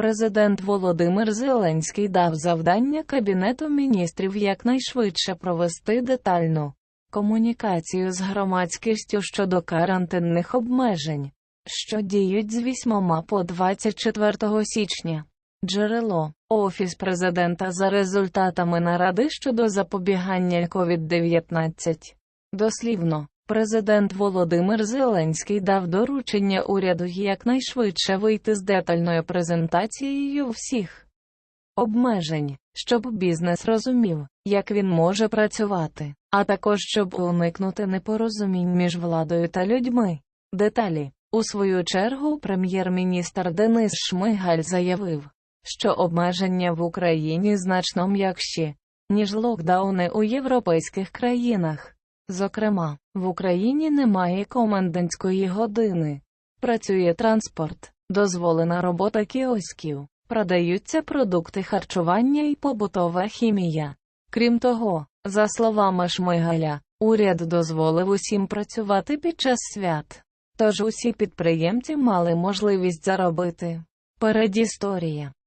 Президент Володимир Зеленський дав завдання Кабінету міністрів якнайшвидше провести детальну комунікацію з громадськістю щодо карантинних обмежень, що діють з 8 по 24 січня. Джерело Офіс президента за результатами наради щодо запобігання COVID-19. Дослівно, президент Володимир Зеленський дав доручення уряду якнайшвидше вийти з детальною презентацією всіх обмежень, щоб бізнес розумів, як він може працювати, а також щоб уникнути непорозумінь між владою та людьми. Деталі у свою чергу прем'єр-міністр Денис Шмигаль заявив, що обмеження в Україні значно м'якші, ніж локдауни у європейських країнах. Зокрема, в Україні немає комендантської години, працює транспорт, дозволена робота кіосків, продаються продукти харчування і побутова хімія. Крім того, за словами Шмигаля, уряд дозволив усім працювати під час свят. Тож усі підприємці мали можливість заробити. Передісторія.